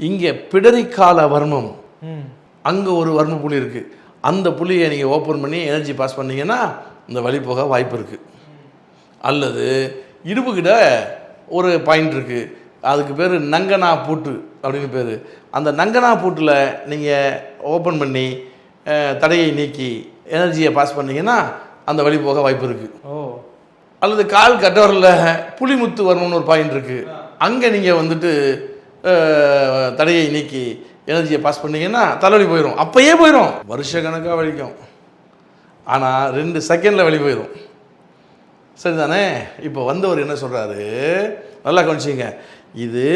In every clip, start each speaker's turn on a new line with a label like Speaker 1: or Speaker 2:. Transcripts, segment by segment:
Speaker 1: இங்கே பிடரிக்கால வர்மம். அங்கே ஒரு வர்ம புள்ளி இருக்குது அந்த புள்ளியை நீங்கள் ஓப்பன் பண்ணி எனர்ஜி பாஸ் பண்ணீங்கன்னா இந்த வலி போக வாய்ப்பு இருக்குது அல்லது இடுப்புக்கிட்ட ஒரு பாயிண்ட் இருக்குது அதுக்கு பேர் நங்கனா பூட்டு அப்படின்னு பேர். அந்த நங்கனா பூட்டில் நீங்கள் ஓப்பன் பண்ணி தடையை நீக்கி எனர்ஜியை பாஸ் பண்ணீங்கன்னா அந்த வலி போக வாய்ப்பு இருக்குது
Speaker 2: ஓ.
Speaker 1: அல்லது கால் கட்டவரில் புலிமுத்து வர்மம்னு ஒரு பாயிண்ட் இருக்குது அங்கே நீங்கள் வந்துட்டு தடையை நீக்கி எனர்ஜியை பாஸ் பண்ணிங்கன்னா தலைவலி போயிடும் அப்போயே போயிடும் வருஷ கணக்காக வலிக்கும். ஆனால் ரெண்டு செகண்டில் வலி போயிடும் சரிதானே? இப்போ வந்தவர் என்ன சொல்கிறாரு நல்லா கவனிச்சிங்க. இது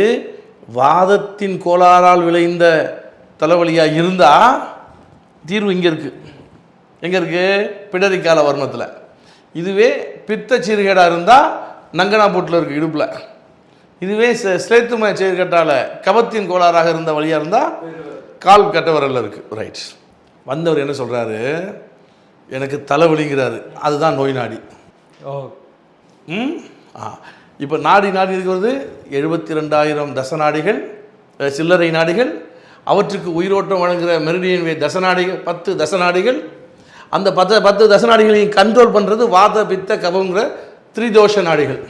Speaker 1: வாதத்தின் கோளாறால் விளைந்த தலைவலியாக இருந்தால் தீர்வு இங்கே இருக்குது எங்கே இருக்குது பிடரிக்கால வர்ணத்தில் இதுவே பித்த சீர்கேடாக இருந்தால் நங்கனாபூட்டில் இருக்குது இடுப்பில். இதுவே சிலேத்தும சீர்கேட்டால் கபத்தின் கோளாறாக இருந்த வழியாக இருந்தால் கால் கட்ட வரல இருக்குது ரைட் வந்தவர் என்ன சொல்கிறாரு எனக்கு தலைவலிங்கிறாரு அதுதான் நோய் நாடி.
Speaker 2: ஓ.
Speaker 1: ம்? ஆ. இப்போ நாடி நாடி இருக்கிறது எழுபத்தி ரெண்டாயிரம் தசநாடிகள் சில்லறை நாடிகள் அவற்றுக்கு உயிரோட்டம் வழங்குகிற மெரிடியன் வே தசநாடிகள் பத்து தசநாடிகள் அந்த பத்து பத்து தசநாடிகளையும் கண்ட்ரோல் பண்ணுறது வாத பித்த கபங்கிற திரிதோஷ நாடிகள்.